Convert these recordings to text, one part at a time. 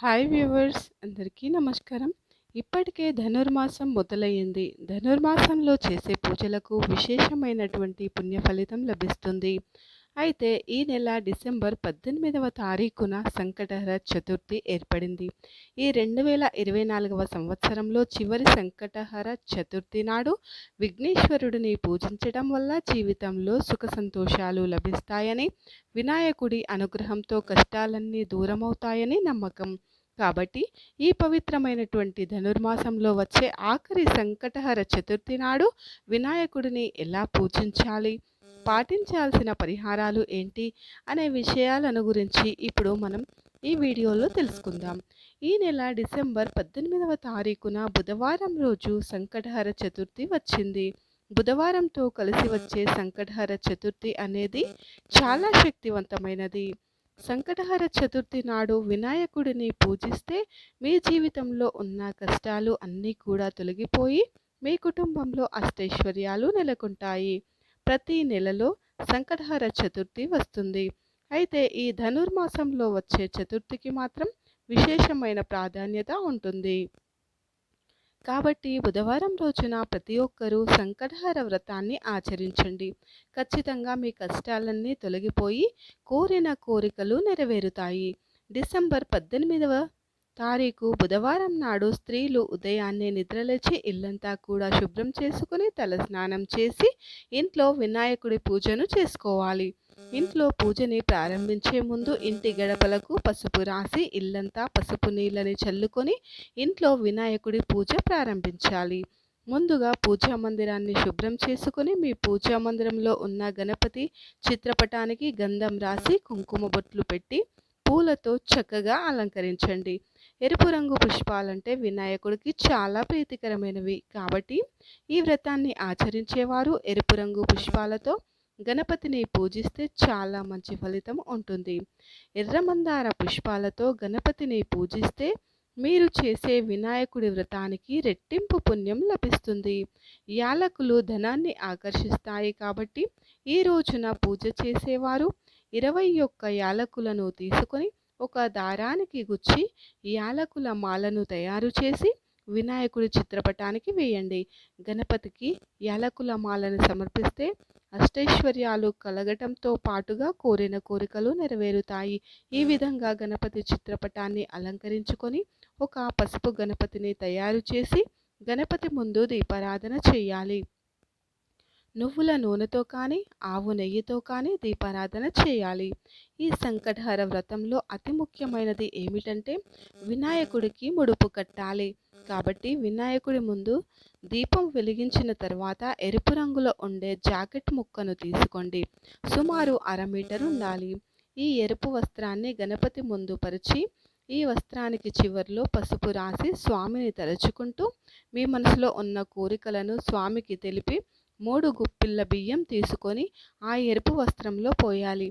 Hi viewers అందరికీ నమస్కారం. ఇప్పటికే ధనుర్మాసం మొదలయ్యింది. ధనుర్మాసంలో చేసే పూజలకు విశేషమైనటువంటి పుణ్య ఫలితం లభిస్తుంది. అయితే ఈ నెల డిసెంబర్ పద్దెనిమిదవ తారీఖున సంకటహర చతుర్థి ఏర్పడింది. ఈ రెండు వేల ఇరవై నాలుగవ సంవత్సరంలో చివరి సంకటహర చతుర్థి నాడు విఘ్నేశ్వరుడిని పూజించడం వల్ల జీవితంలో సుఖ సంతోషాలు లభిస్తాయని వినాయకుడి అనుగ్రహంతో కష్టాలన్నీ దూరమవుతాయని నమ్మకం. కాబట్టి ఈ పవిత్రమైనటువంటి ధనుర్మాసంలో వచ్చే ఆఖరి సంకటహర చతుర్థి నాడు వినాయకుడిని ఎలా పూజించాలి? పాటించాల్సిన పరిహారాలు ఏంటి అనే విషయాలను గురించి ఇప్పుడు మనం ఈ వీడియోలో తెలుసుకుందాం. ఈ నెల డిసెంబర్ పద్దెనిమిదవ తారీఖున బుధవారం రోజు సంకటహర చతుర్థి వచ్చింది. బుధవారంతో కలిసి వచ్చే సంకటహర చతుర్థి అనేది చాలా శక్తివంతమైనది. సంకటహర చతుర్థి నాడు వినాయకుడిని పూజిస్తే మీ జీవితంలో ఉన్న కష్టాలు అన్నీ కూడా తొలగిపోయి మీ కుటుంబంలో అష్టైశ్వర్యాలు నెలకొంటాయి. ప్రతి నెలలో సంకటహర చతుర్థి వస్తుంది. అయితే ఈ ధనుర్మాసంలో వచ్చే చతుర్థికి మాత్రం విశేషమైన ప్రాధాన్యత ఉంటుంది. కాబట్టి బుధవారం రోజున ప్రతి ఒక్కరూ సంకటహర వ్రతాన్ని ఆచరించండి. ఖచ్చితంగా మీ కష్టాలన్నీ తొలగిపోయి కోరిన కోరికలు నెరవేరుతాయి. డిసెంబర్ పద్దెనిమిదవ తారీఖు బుధవారం నాడు స్త్రీలు ఉదయాన్నే నిద్రలేచి ఇల్లంతా కూడా శుభ్రం చేసుకుని తల స్నానం చేసి ఇంట్లో వినాయకుడి పూజను చేసుకోవాలి. ఇంట్లో పూజని ప్రారంభించే ముందు ఇంటి గడపలకు పసుపు రాసి ఇల్లంతా పసుపు నీళ్ళని చల్లుకొని ఇంట్లో వినాయకుడి పూజ ప్రారంభించాలి. ముందుగా పూజా మందిరాన్ని శుభ్రం చేసుకుని మీ పూజా మందిరంలో ఉన్న గణపతి చిత్రపటానికి గంధం రాసి కుంకుమ బొట్లు పెట్టి పూలతో చక్కగా అలంకరించండి. ఎరుపు రంగు పుష్పాలంటే వినాయకుడికి చాలా ప్రీతికరమైనవి. కాబట్టి ఈ వ్రతాన్ని ఆచరించేవారు ఎరుపు రంగు పుష్పాలతో గణపతిని పూజిస్తే చాలా మంచి ఫలితం ఉంటుంది. ఎర్రమందార పుష్పాలతో గణపతిని పూజిస్తే మీరు చేసే వినాయకుడి వ్రతానికి రెట్టింపు పుణ్యం లభిస్తుంది. యాలకులు ధనాన్ని ఆకర్షిస్తాయి కాబట్టి ఈ రోజున పూజ చేసేవారు ఇరవై ఒక్క యాలకులను తీసుకొని ఒక దారానికి గుచ్చి యాలకుల మాలను తయారు చేసి వినాయకుడి చిత్రపటానికి వేయండి. గణపతికి యాలకుల మాలను సమర్పిస్తే అష్టైశ్వర్యాలు కలగటంతో పాటుగా కోరిన కోరికలు నెరవేరుతాయి. ఈ విధంగా గణపతి చిత్రపటాన్ని అలంకరించుకొని ఒక పసుపు గణపతిని తయారు చేసి గణపతి ముందు దీపారాధన చేయాలి. నువ్వుల నూనెతో కానీ ఆవు నెయ్యితో కానీ దీపారాధన చేయాలి. ఈ సంకటహర వ్రతంలో అతి ముఖ్యమైనది ఏమిటంటే వినాయకుడికి ముడుపు కట్టాలి. కాబట్టి వినాయకుడి ముందు దీపం వెలిగించిన తర్వాత ఎరుపు రంగులో ఉండే జాకెట్ ముక్కను తీసుకోండి. సుమారు అర మీటర్ ఉండాలి. ఈ ఎరుపు వస్త్రాన్ని గణపతి ముందు పరిచి ఈ వస్త్రానికి చివరిలో పసుపు రాసి స్వామిని తలుచుకుంటూ మీ మనసులో ఉన్న కోరికలను స్వామికి తెలిపి మూడు గుప్పిళ్ళ బియ్యం తీసుకొని ఆ ఎరుపు వస్త్రంలో పోయాలి.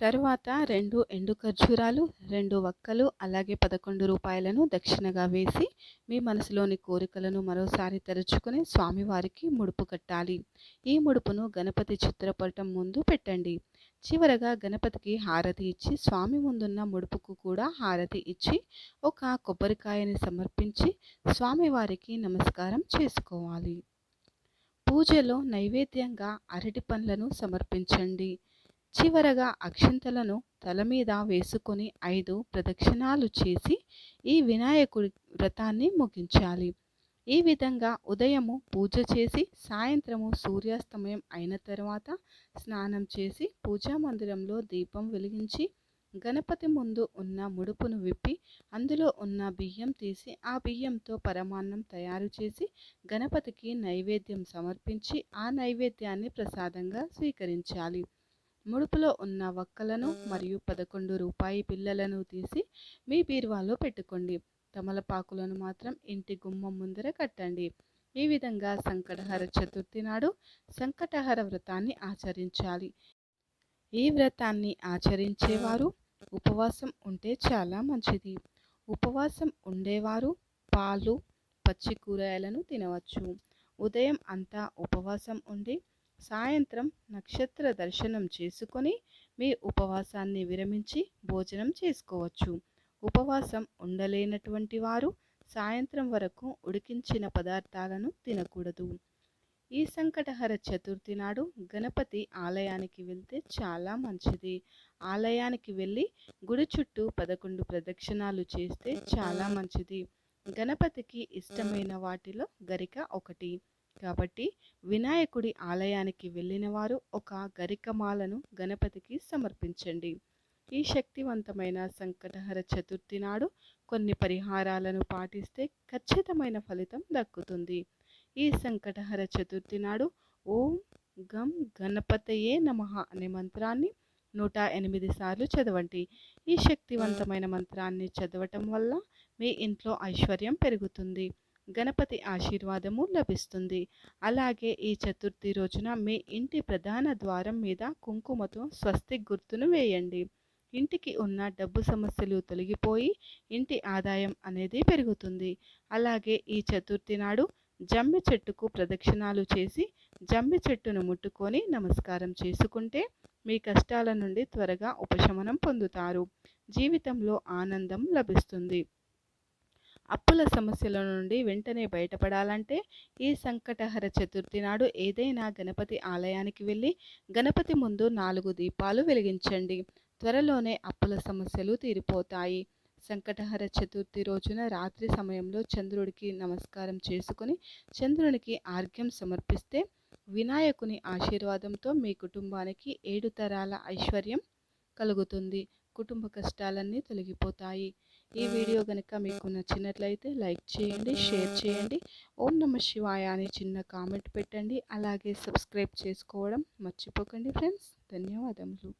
తర్వాత రెండు ఎండు ఖర్జూరాలు రెండు వక్కలు అలాగే పదకొండు రూపాయలను దక్షిణగా వేసి మీ మనసులోని కోరికలను మరోసారి తెరుచుకుని స్వామివారికి ముడుపు కట్టాలి. ఈ ముడుపును గణపతి చిత్రపటం ముందు పెట్టండి. చివరగా గణపతికి హారతి ఇచ్చి స్వామి ముందున్న ముడుపుకు కూడా హారతి ఇచ్చి ఒక కొబ్బరికాయని సమర్పించి స్వామివారికి నమస్కారం చేసుకోవాలి. పూజలో నైవేద్యంగా అరటి పండ్లను సమర్పించండి. చివరగా అక్షింతలను తల మీద వేసుకొని ఐదు ప్రదక్షిణాలు చేసి ఈ వినాయకుడి వ్రతాన్ని ముగించాలి. ఈ విధంగా ఉదయము పూజ చేసి సాయంత్రము సూర్యాస్తమయం అయిన తర్వాత స్నానం చేసి పూజా మందిరంలో దీపం వెలిగించి గణపతి ముందు ఉన్న ముడుపును విప్పి అందులో ఉన్న బియ్యం తీసి ఆ బియ్యంతో పరమాన్నం తయారు చేసి గణపతికి నైవేద్యం సమర్పించి ఆ నైవేద్యాన్ని ప్రసాదంగా స్వీకరించాలి. ముడుపులో ఉన్న వక్కలను మరియు పదకొండు రూపాయి పిల్లలను తీసి మీ బీరువాలో పెట్టుకోండి. తమలపాకులను మాత్రం ఇంటి గుమ్మం ముందర కట్టండి. ఈ విధంగా సంకటహర చతుర్థి నాడు సంకటహర వ్రతాన్ని ఆచరించాలి. ఈ వ్రతాన్ని ఆచరించేవారు ఉపవాసం ఉంటే చాలా మంచిది. ఉపవాసం ఉండేవారు పాలు పచ్చి కూరగాయలను తినవచ్చు. ఉదయం అంతా ఉపవాసం ఉండి సాయంత్రం నక్షత్ర దర్శనం చేసుకొని మీ ఉపవాసాన్ని విరమించి భోజనం చేసుకోవచ్చు. ఉపవాసం ఉండలేనటువంటి వారు సాయంత్రం వరకు ఉడికించిన పదార్థాలను తినకూడదు. ఈ సంకటహర చతుర్థి నాడు గణపతి ఆలయానికి వెళ్తే చాలా మంచిది. ఆలయానికి వెళ్ళి గుడి చుట్టూ పదకొండు ప్రదక్షిణాలు చేస్తే చాలా మంచిది. గణపతికి ఇష్టమైన వాటిలో గరిక ఒకటి. కాబట్టి వినాయకుడి ఆలయానికి వెళ్ళిన వారు ఒక గరికమాలను గణపతికి సమర్పించండి. ఈ శక్తివంతమైన సంకటహర చతుర్థి నాడు కొన్ని పరిహారాలను పాటిస్తే ఖచ్చితమైన ఫలితం దక్కుతుంది. ఈ సంకటహర చతుర్థి నాడు ఓం గం గణపతయే నమ అనే మంత్రాన్ని నూట ఎనిమిది సార్లు చదవండి. ఈ శక్తివంతమైన మంత్రాన్ని చదవటం వల్ల మీ ఇంట్లో ఐశ్వర్యం పెరుగుతుంది. గణపతి ఆశీర్వాదము లభిస్తుంది. అలాగే ఈ చతుర్థి రోజున మీ ఇంటి ప్రధాన ద్వారం మీద కుంకుమతో స్వస్తి గుర్తును వేయండి. ఇంటికి ఉన్న డబ్బు సమస్యలు తొలగిపోయి ఇంటి ఆదాయం అనేది పెరుగుతుంది. అలాగే ఈ చతుర్థి నాడు జమ్మి చెట్టుకు ప్రదక్షిణాలు చేసి జమ్మి చెట్టును ముట్టుకొని నమస్కారం చేసుకుంటే మీ కష్టాల నుండి త్వరగా ఉపశమనం పొందుతారు. జీవితంలో ఆనందం లభిస్తుంది. అప్పుల సమస్యల నుండి వెంటనే బయటపడాలంటే ఈ సంకటహర చతుర్థి నాడు ఏదైనా గణపతి ఆలయానికి వెళ్ళి గణపతి ముందు నాలుగు దీపాలు వెలిగించండి. త్వరలోనే అప్పుల సమస్యలు తీరిపోతాయి. సంకటహర చతుర్థి రోజున రాత్రి సమయంలో చంద్రుడికి నమస్కారం చేసుకుని చంద్రునికి ఆర్ఘ్యం సమర్పిస్తే వినాయకుని ఆశీర్వాదంతో మీ కుటుంబానికి ఏడు తరాల ఐశ్వర్యం కలుగుతుంది. కుటుంబ కష్టాలన్నీ తొలగిపోతాయి. ఈ వీడియో కనుక మీకు నచ్చినట్లయితే లైక్ చేయండి షేర్ చేయండి. ఓం నమ శివాయ అని చిన్న కామెంట్ పెట్టండి. అలాగే సబ్స్క్రైబ్ చేసుకోవడం మర్చిపోకండి ఫ్రెండ్స్. ధన్యవాదములు.